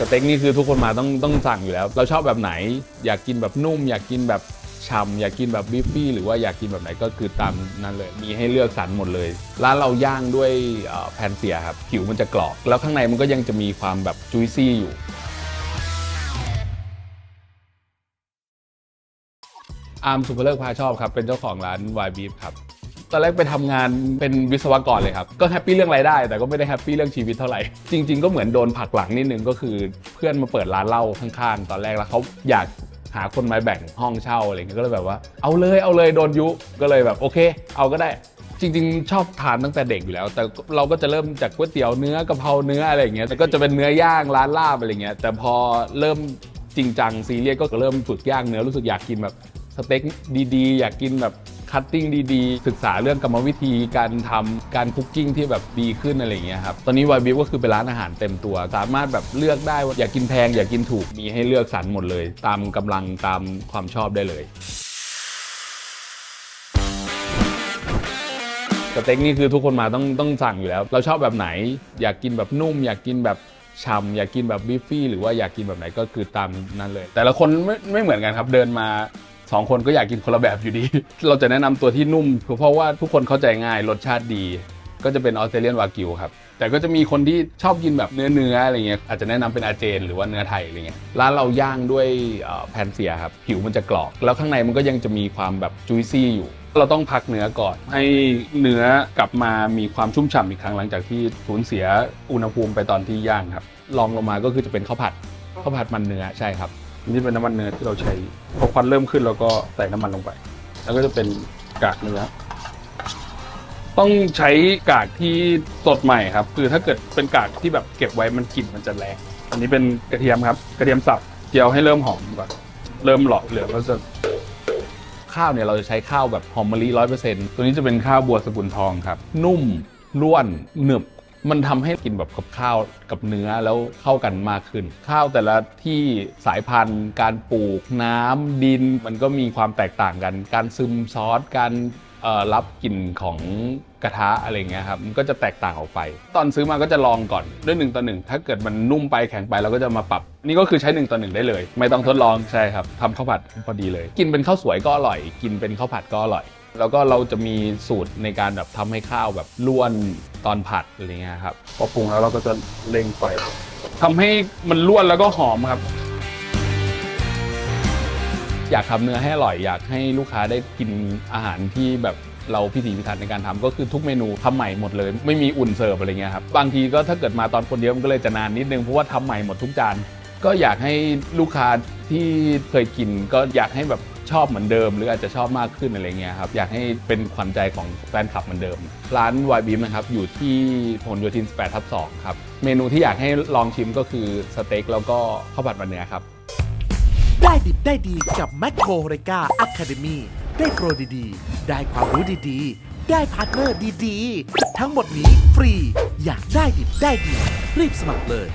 สเต็กนี่คือทุกคนมาต้องต้องสั่งอยู่แล้ว เราชอบแบบไหน อยากกินแบบนุ่ม อยากกินแบบฉ่ำอยากกินแบบบิฟฟี่หรือว่าอยากกินแบบไหนก็คือตามนั้นเลย มีให้เลือกสรรหมดเลย ร้านเราย่างด้วยแผ่นเสียครับ ผิวมันจะกรอบ แล้วข้างในมันก็ยังจะมีความแบบจุยซี่อยู่อาร์มสุภเลิกพาชอบครับ เป็นเจ้าของร้านวายบีฟครับ ตอนแรกไปทำงานเป็นวิศวกรเลยครับ ก็แฮปปี้เรื่องรายได้ แต่ก็ไม่ได้แฮปปี้เรื่องชีวิตเท่าไหร่ จริง ๆ ก็เหมือนโดนผลักหลังนิดนึงก็คือเพื่อนมาเปิดร้านเหล้าข้างๆ ตอนแรกแล้วเขาอยากหาคนมาแบ่งห้องเช่าอะไรเงี้ยก็เลยแบบว่าเอาเลยเอาเลยโดนยุก็เลยแบบโอเค เอาก็ได้จริงๆ ชอบทานตั้งแต่เด็กอยู่แล้ว แต่เราก็จะเริ่มจากก๋วยเตี๋ยวเนื้อกะเพราเนื้ออะไรอย่างเงี้ยแต่ก็จะเป็นเนื้อย่างร้านลาบอะไรเงี้ยแต่พอเริ่มจริงจังซีเรียสก็เริ่มฝึกย่างเนื้อรู้สึกอยากกินแบบสเต็กดีๆ อยากกินแบบ คัตติ้งดีๆ ศึกษาเรื่องกรรมวิธีการทำการคุกกิ้งที่แบบดีขึ้นอะไรอย่างเงี้ยครับตอนนี้วายบิวก็คือเป็นร้านอาหารเต็มตัว สามารถแบบเลือกได้ว่าอยากกินแพงอยากกินถูกมีให้เลือกสรรหมดเลย ตามกำลังตามความชอบได้เลยสเต็กนี่คือทุกคนมาต้องต้องสั่งอยู่แล้ว เราชอบแบบไหน อยากกินแบบนุ่ม อยากกินแบบฉ่ำอยากกินแบบบิฟฟี่หรือว่าอยากกินแบบไหนก็คือตามนั้นเลย แต่ละคนไม่ไม่เหมือนกันครับเดินมา สองคนก็อยากกินคนละแบบอยู่ดี เราจะแนะนำตัวที่นุ่ม เพราะว่าทุกคนเข้าใจง่ายรสชาติดี ก็จะเป็นออสเตรเลียนวากิวครับ แต่ก็จะมีคนที่ชอบกินแบบเนื้อเนื้ออะไรเงี้ยอาจจะแนะนำเป็นอาเจนหรือว่าเนื้อไทยอะไรเงี้ยร้านเราย่างด้วยแผ่นเสียครับ ผิวมันจะกรอบ แล้วข้างในมันก็ยังจะมีความแบบจุยซี่อยู่ เราต้องพักเนื้อก่อน ให้เนื้อกลับมามีความชุ่มฉ่ำอีกครั้งหลังจากที่สูญเสียอุณหภูมิไปตอนที่ย่างครับลองลงมาก็คือจะเป็นข้าวผัดข้าวผัดมันเนื้อใช่ครับ นี่เป็นน้ำมันเนื้อที่เราใช้พอควันเริ่มขึ้นเราก็ใส่น้ำมันลงไป แล้วก็จะเป็นกากเนื้อต้องใช้กากที่สดใหม่ครับ คือถ้าเกิดเป็นกากที่แบบเก็บไว้มันกลิ่นมันจะแรงอันนี้เป็นกระเทียมครับ กระเทียมสับเจียวให้เริ่มหอมก่อนเริ่มหลอดเหลืองก็จะข้าวเนี่ยเราจะใช้ข้าวแบบหอมมะลิร้อยเปอร์เซ็นต์ตัวนี้จะเป็นข้าวบัวสกุลทองครับ นุ่มร่วนหนึบ มันทำให้กินแบบกับข้าวกับเนื้อแล้วเข้ากันมากขึ้น ข้าวแต่ละที่สายพันธุ์ การปลูกน้ำดิน มันก็มีความแตกต่างกัน การซึมซอสการรับกลิ่นของกระทะอะไรเงี้ยครับมันก็จะแตกต่างออกไป ตอนซื้อมาก็จะลองก่อนด้วยหนึ่งต่อหนึ่งถ้าเกิดมันนุ่มไปแข็งไปเราก็จะมาปรับ นี่ก็คือใช้หนึ่งต่อหนึ่งได้เลย ไม่ต้องทดลองใช่ครับทำข้าวผัดพอดีเลย กินเป็นข้าวสวยก็อร่อย กินเป็นข้าวผัดก็อร่อย แล้วก็เราจะมีสูตรในการแบบทำให้ข้าวแบบล้วนตอนผัดอะไรเงี้ยครับพอปรุงแล้วเราก็จะเร่งไฟทำให้มันร่วนแล้วก็หอมครับ อยากทำเนื้อให้อร่อยอยากให้ลูกค้าได้กินอาหารที่แบบเราพิถีพิถันในการทำก็คือทุกเมนูทำใหม่หมดเลย ไม่มีอุ่นเสิร์ฟอะไรเงี้ยครับบางทีก็ถ้าเกิดมาตอนคนเดียวมันก็เลยจะนานนิดนึงเพราะว่าทำใหม่หมดทุกจานก็อยากให้ลูกค้าที่เคยกินก็อยากให้แบบ ชอบเหมือนเดิม หรืออาจจะชอบมากขึ้นอะไรเงี้ยครับอยากให้เป็นขวัญใจของแฟนคลับเหมือนเดิม ร้านวายบีมนะครับอยู่ที่พหลโยธิน8ทับ 2 ครับ เมนูที่อยากให้ลองชิมก็คือสเต็กแล้วก็ข้าวผัดมันเนื้อครับ ได้ดิบได้ดีกับแม c โครเรกาอะคาเดมีได้โปรดีๆ ได้ความรู้ดีๆ ได้พาร์ทเนอร์ดีๆ ทั้งหมดนี้ฟรี อยากได้ดิบได้ดี รีบสมัครเลย